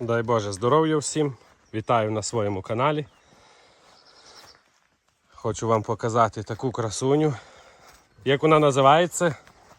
Дай Боже здоров'я всім. Вітаю на своєму каналі. Хочу вам показати таку красуню. Як вона називається?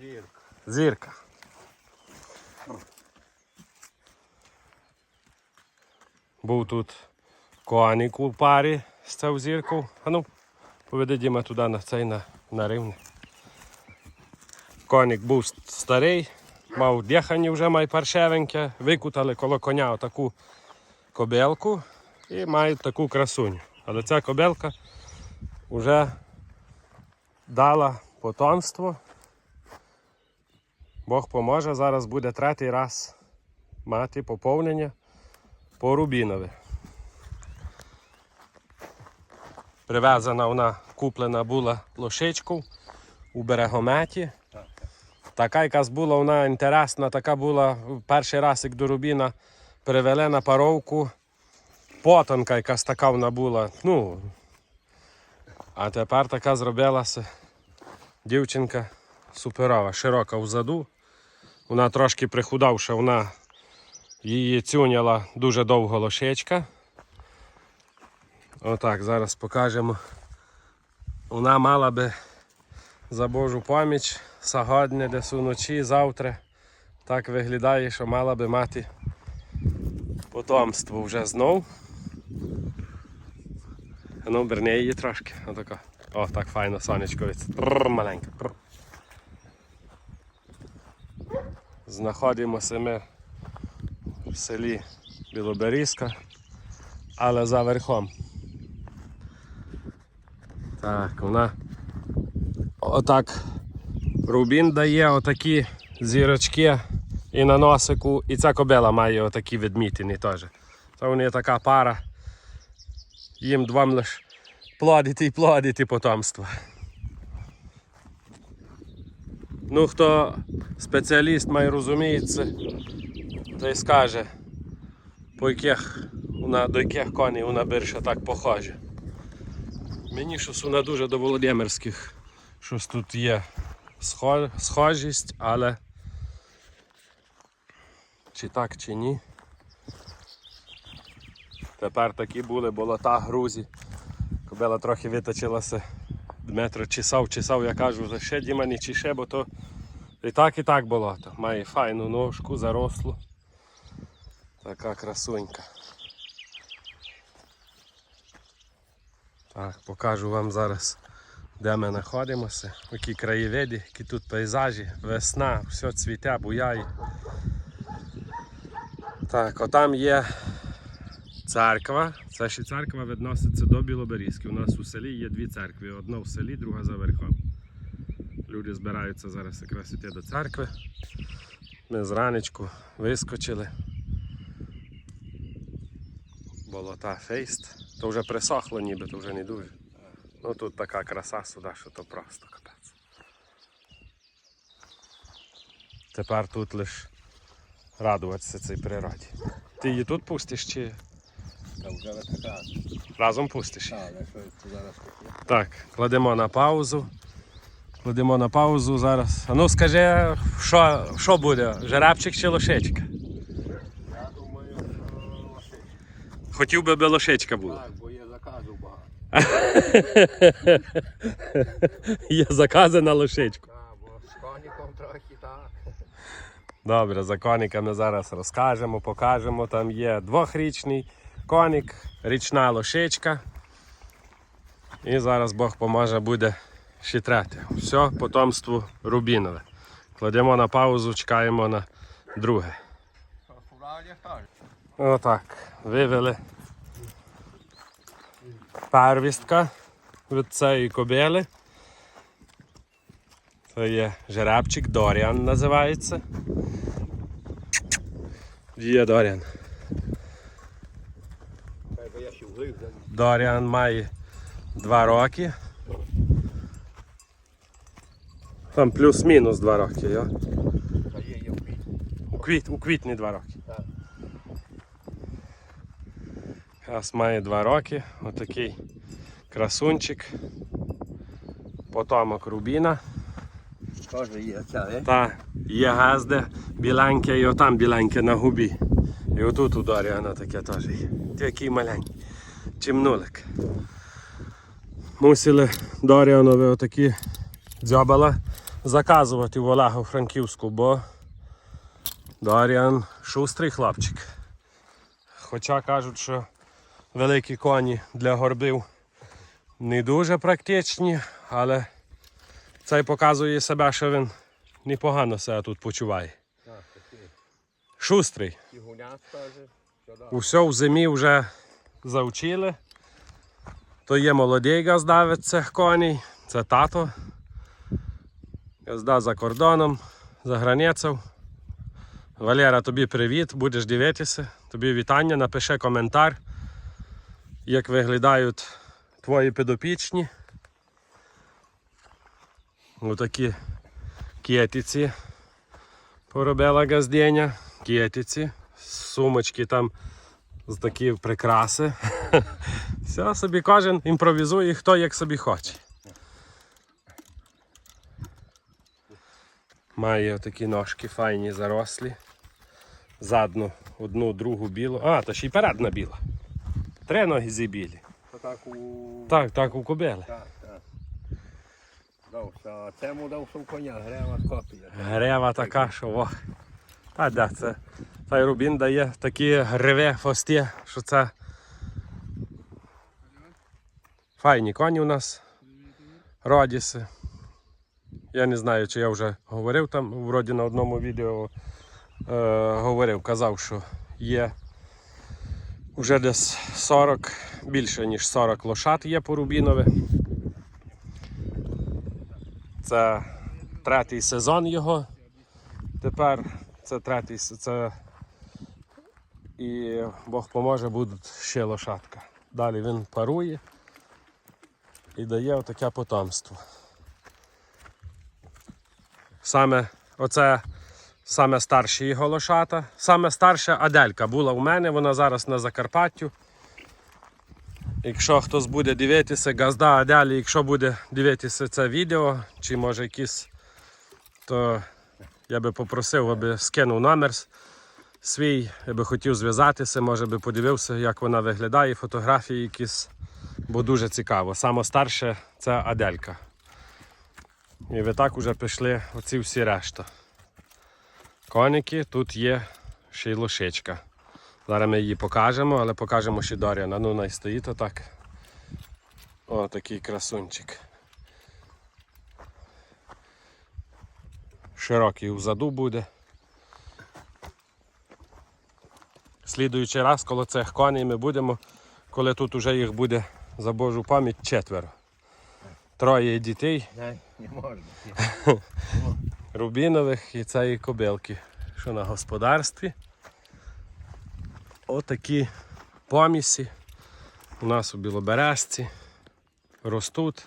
Зірка. Зірка. Був тут коник у парі з цією зіркою. А ну, поведи Діма туди на цей на, на рівне. Коник був старий, мав дихання вже май паршевеньке, викутали коло коня отаку кобелку і мають таку красуню. Але ця кобелка вже дала потомство. Бог поможе, зараз буде третій раз мати поповнення по Рубінові. Привезена вона, куплена була лошичку у берегометі. Така якась була вона інтересна, така була перший раз, як до Рубіна привели на паровку. Потанка якась така вона була. Ну, а тепер така зробилася дівчинка суперова, широка взаду. Вона трошки прихудавша, вона її цюняла дуже довго лошечка. Отак, зараз покажемо. Вона мала би за Божу поміч сьогодні, десь уночі, завтра. Так виглядає, що мала би мати потомство вже знов. Ну, берни її трошки. Отако. О, так файно сонечко від. Тррр, маленька. Знаходимося ми в селі Білоберізка, але за верхом. Так, вона отак рубін дає отакі зірочки і на носику, і ця кобила має отакі відмітини теж. Це вони така пара. Їм двом лиш плодити і плодити потомство. Ну, хто спеціаліст має розуміється, той скаже, по яких до яких коней вона більше так похожа. Мені щось вона дуже до Володимирських щось тут є схожість, але чи так, чи ні. Тепер такі були болота грузі. Кобила трохи виточилася. Дмитро чесав, чесав, я кажу, «Та ще Діма не чеше, бо то і так, і так болото. Має файну ножку, зарослу. Така красунька. Так, покажу вам зараз, де ми знаходимося, які краєвиди, які тут пейзажі, весна, все цвіте, буяє. Так, отам є церква. Це ще церква відноситься до Білоберізки. У нас у селі є дві церкви. Одна в селі, друга за верхом. Люди збираються зараз якраз йти до церкви. Ми зранечку вискочили. Болота фейст. То вже присохло ніби, то вже не дуже. Ну тут така краса сюди, що то просто капець. Тепер тут лише радуватися цій природі. Ти її тут пустиш чи Та вже така. разом пустиш? Так, кладемо на паузу. Кладемо на паузу зараз. А ну скажи, що, що буде? Жеребчик чи лошечка? Я думаю, що лошиця. Хотів би, би лошечка була. Так, бо є заказу багато. Є закази на лошечку. З коніком трохи так. Добре, за кониками зараз розкажемо, покажемо. Там є двохрічний коник, річна лошечка. І зараз Бог поможе буде ще третє. Все, потомство рубінове. Кладемо на паузу, чекаємо на друге. Отак. Вивели первістка від цієї кобили. Це є жеребчик, Доріан називається. Є Доріан. Я. Доріан має два роки. Там плюс-мінус два роки. У, у квітні два роки. Так. Зараз має два роки. Отакий красунчик. Потомок Рубіна. Теж є ця, е? Та є газде біленьке і отам біленьке на губі. І отут у Даріана таке теж є. Такий маленький. Чимнулик. Мусили Даріанові отакі дзьобала заказувати в Олегу Франківську, бо Даріан шустрий хлопчик. Хоча кажуть, що великі коні для горбів не дуже практичні, але цей показує себе, що він непогано себе тут почуває. Шустрий. Усе в зимі вже завчили. То є молодий газда від цих коней, це тато. Газда за кордоном, за границею. Валера, тобі привіт, будеш дивитися. Тобі вітання, напиши коментар, як виглядають твої підопічні. Отакі кєтиці поробила газденя. Кєтиці, сумочки там з такі прикраси. Все собі кожен імпровізує, хто як собі хоче. Має такі ножки файні зарослі. Задну, одну, другу білу. А, то ще й передна біла. Три ноги зі білі. Так у... Так, так, у кобили. Так, так. Дався. А цьому дався в коня, грева копія. Грева така, що ох. Та де це? Та й Рубін дає такі гриве фості, що це. Файні коні у нас. Родіси. Я не знаю, чи я вже говорив там, вроді на одному відео е, говорив, казав, що є вже десь 40, більше ніж 40 лошад є по Рубінові. Це третій сезон його. Тепер це третій це і Бог поможе, будуть ще лошадка. Далі він парує і дає отаке потомство. Саме оце саме старші його лошата. Саме старша Аделька була у мене, вона зараз на Закарпаттю. Якщо хтось буде дивитися, газда Аделі, якщо буде дивитися це відео, чи може якісь, то я би попросив, аби скинув номер свій, я би хотів зв'язатися, може би подивився, як вона виглядає, фотографії якісь, бо дуже цікаво. Саме старше це Аделька. І ви так уже пішли оці всі решта. Коники, тут є ще й лошичка. Зараз ми її покажемо, але покажемо ще Доріана. Ну, най стоїть отак. О, такий красунчик. Широкий взаду буде. Слідуючий раз, коло цих коней ми будемо, коли тут уже їх буде за Божу пам'ять четверо. Троє дітей Не, не можна. рубінових і цієї кобилки, що на господарстві. Отакі помісі у нас у Білобережці ростуть,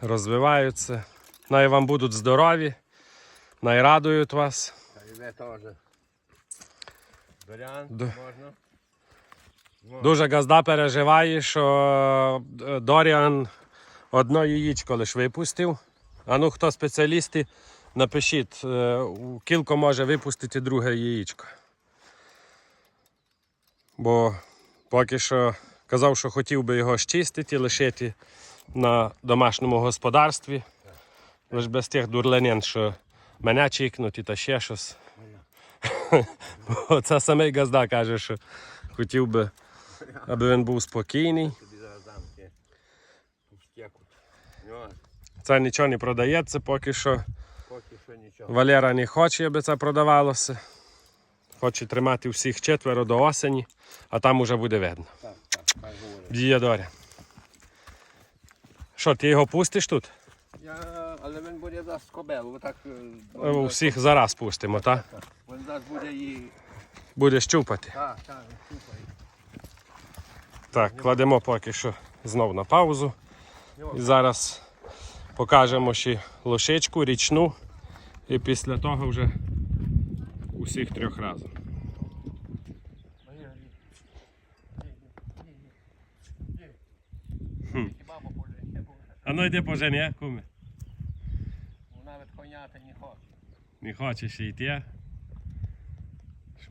розвиваються. Най вам будуть здорові, най радують вас. І ви теж. Можна. Дуже газда переживає, що е, Доріан одно яєчко лише випустив. А ну хто спеціалісти, напишіть, е, у кілько може випустити друге яєчко. Бо поки що казав, що хотів би його щистити, лишити на домашньому господарстві. Лише без тих дурленин, що мене чікнуть та ще щось. Бо це самий газда каже, що хотів би аби він був спокійний. Це нічого не продається, поки що нічого. Валера не хоче, аби це продавалося. Хоче тримати всіх четверо до осені, а там уже буде видно. Так, так, так. Дія Доря. Що, ти його пустиш тут? Я, але він буде дасть кобелу, отак. е, Е, Всіх зараз пустимо, так? Так. Він дасть буде її. Будеш чупати. Так, так, супер. Так, кладемо поки що знов на паузу. І зараз покажемо ще лошичку, річну. І після того вже усіх трьох не буде. А ну йди по жені, куми. Вона від коняти не хоче. Не хочеш йти.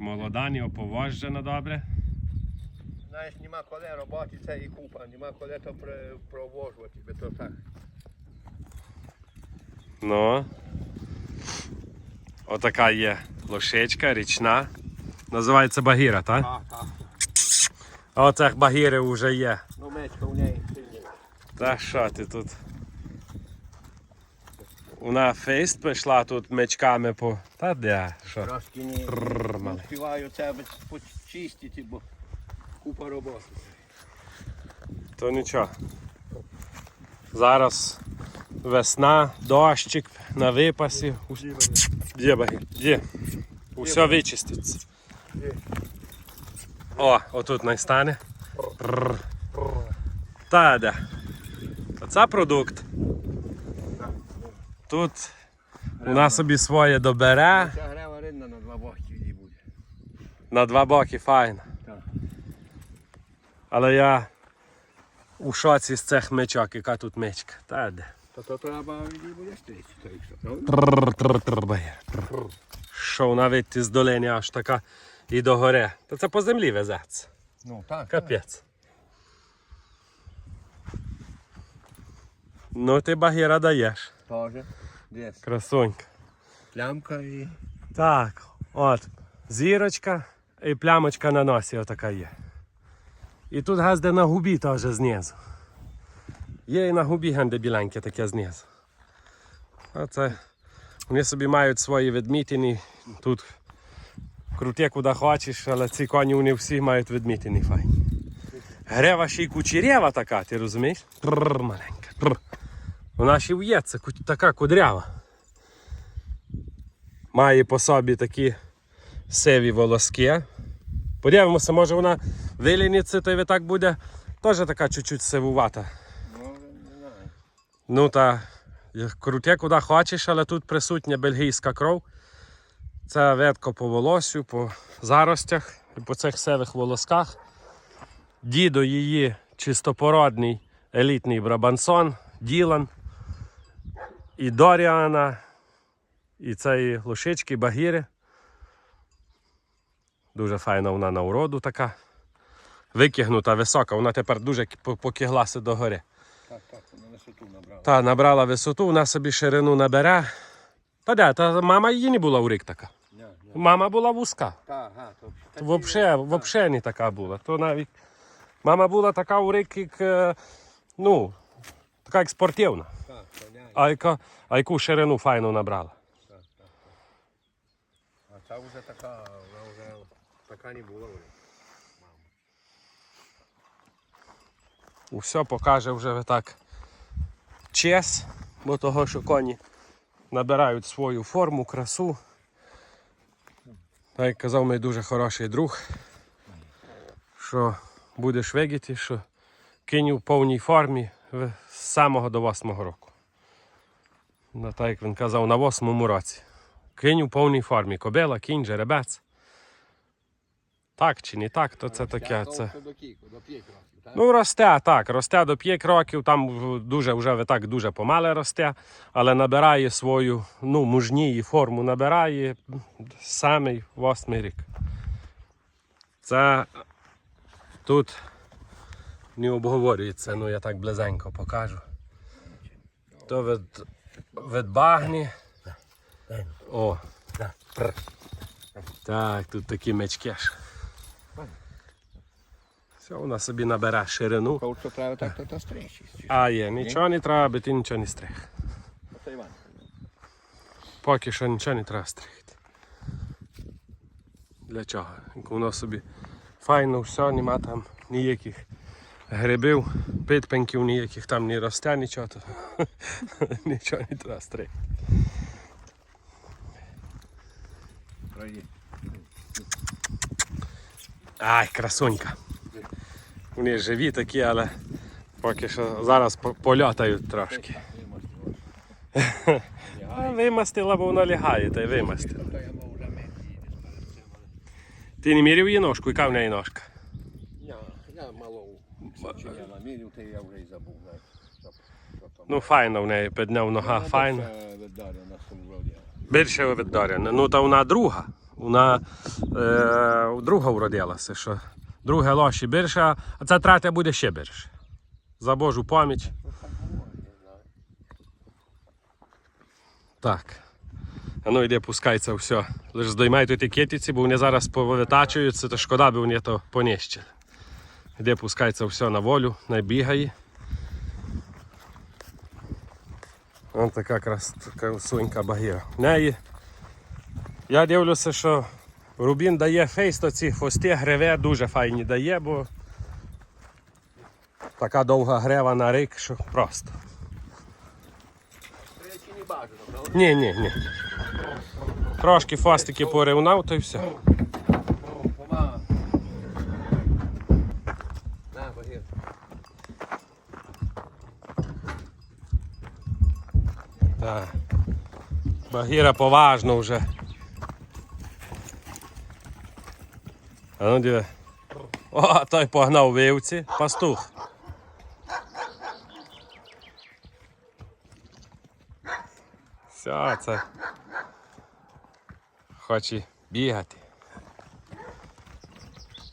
Молодані оповожжена добре. Знаєш, нема коли роботи, це і купа, нема коли то провожувати, бо то так. Ну. Отака є лошечка, річна. Називається Багіра, так? Так, так. А оцех багіри вже є. Ну, мечка у неї сильна. Та що ти тут? Вона фейст пішла тут мечками по. Та де? Що? Трошки не не це почистити, бо купа роботи. То нічого. Зараз весна, дощик на випасі. Є багір? Є. Усе вичиститься. О, отут найстане. Та де. Оце продукт. Тут вона собі своє добере. Ця грева ринна на два боки буде. На два боки файно. Але я у шоці з цих мечок, яка тут мечка. Та де. То то треба трррр, трррр, Що вона вийти з аж така і до гори. Та це по землі везеться. Ну, так. Капець. Ну ти багіра даєш. Тоже. Десь. Красунька. Плямка і... Так, от. Зірочка і плямочка на носі отака є. І тут газде на губі теж знизу. Є і на губі генде біленьке таке знизу. Оце. Вони собі мають свої відмітини. Тут крути куди хочеш, але ці коні вони всі мають відмітини файні. Грева ще й кучерєва така, ти розумієш? Трррр, маленька. Трррр. Вона ще в'ється, така кудрява має по собі такі сиві волоски. Подивимося, може вона виліниться, то й так буде теж така чуть-чуть сивувата. Ну, та круте куди хочеш, але тут присутня бельгійська кров. Це видко по волосю, по заростях і по цих сивих волосках. Дідо її чистопородний елітний брабансон, Ділан, і Доріана, і цієї лошички, багіри. Дуже файна вона на уроду така. Викигнута, висока, вона тепер дуже покиглася до гори. Так, висоту набрала. Та набрала висоту, вона собі ширину набере. Та де, та мама її не була у рік така. Мама була вузька. Так, ага, то... такі- Вообще, вообще не така була. То навіть мама була така у рік, як, е, ну, така як спортивна. Так, А, яка, а яку ширину файну набрала. так, так, так. А ця вже така, вона вже така не була. Усе покаже вже так чес, бо того, що коні набирають свою форму, красу. Так як казав мій дуже хороший друг, що будеш видіти, що кінь у повній формі з самого до восьмого року. Ну, так як він казав, на восьмому році. Кінь у повній формі. Кобила, кінь, жеребець. Так чи не так, то це таке. Це... Ну, росте, так, росте до 5 років, там дуже вже ви так дуже помале росте, але набирає свою ну, мужнію форму, набирає самий восьмий рік. Це тут не обговорюється, ну я так близенько покажу. То від, від багні. О. Так, тут такі мечки. Все, вона собі набере ширину. Що треба так, то, стрічі. А є, нічого не треба, бо ти нічого не стриг. Поки що нічого не треба стригти. Для чого? Воно собі файно, все, нема там ніяких грибів, підпеньків ніяких там не росте, нічого, то нічого не треба стригти. Ай, красунька. Вони живі такі, але поки що зараз по- польотають трошки. Вимастила, бо воно лягає, та й вимастила. Ти не міряв її ножку, яка в неї ножка? Я, я мало намірив, то я вже й забув. Ну, файна в неї, підняв нога, Дар'я на сумроді. Більше від. Ну, та вона друга. Вона е, друга вродилася, що друге лоші більше, а це третя буде ще більше. За Божу пам'ять. Так. А ну йде, пускай це все. Лише здоймай тут етикетиці, бо вони зараз повитачуються, то шкода би вони то понищили. Йде, пускай це все на волю, не бігає. Ось така така багіра. В неї. Я дивлюся, що Рубін дає фейс, то ці хвости гриве дуже файні дає, бо така довга грева на рик, що просто. Ні, ні, ні. Трошки фастики порівняв, то й все. Так. Багіра поважно вже. А ну диви. О, той погнав вивці, пастух. Все, це. Хоче бігати.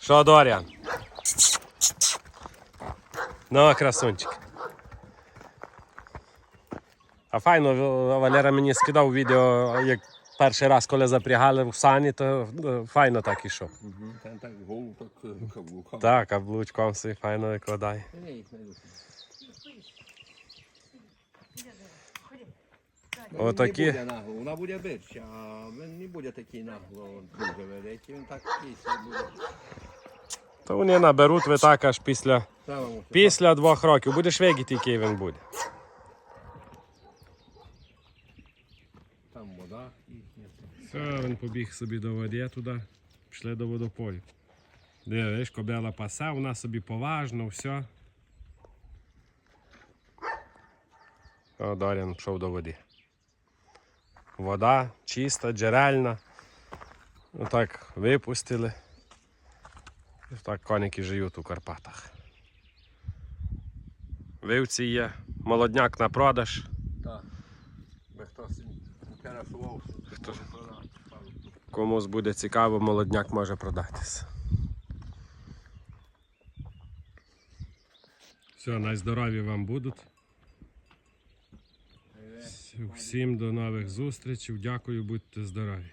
Що, Доріан? Ну, красунчик. А файно, Валера мені скидав відео, як перший раз, коли запрягали в сані, то е, файно так ішов. Так голову, так е, каблуком. Так, а блучком файно викладає. Отакі. Не буде нагло, вона буде більше, а він не буде такий нагло дуже великий, він так кисий буде. То вони наберуть ви так аж після, після двох років. Будеш видіти, який він буде. Там вода їхня. Все, він побіг собі до води туди, пішли до водопою. Дивиш, кобила пасе, вона собі поважно, все. О, Доріан пішов до води. Вода чиста, джерельна. Отак випустили. І так коники живуть у Карпатах. Вивці є, молодняк на продаж. Так. Хто? Комусь буде цікаво, молодняк може продатися. Все, найздорові вам будуть. Всім до нових зустрічей. Дякую, будьте здорові.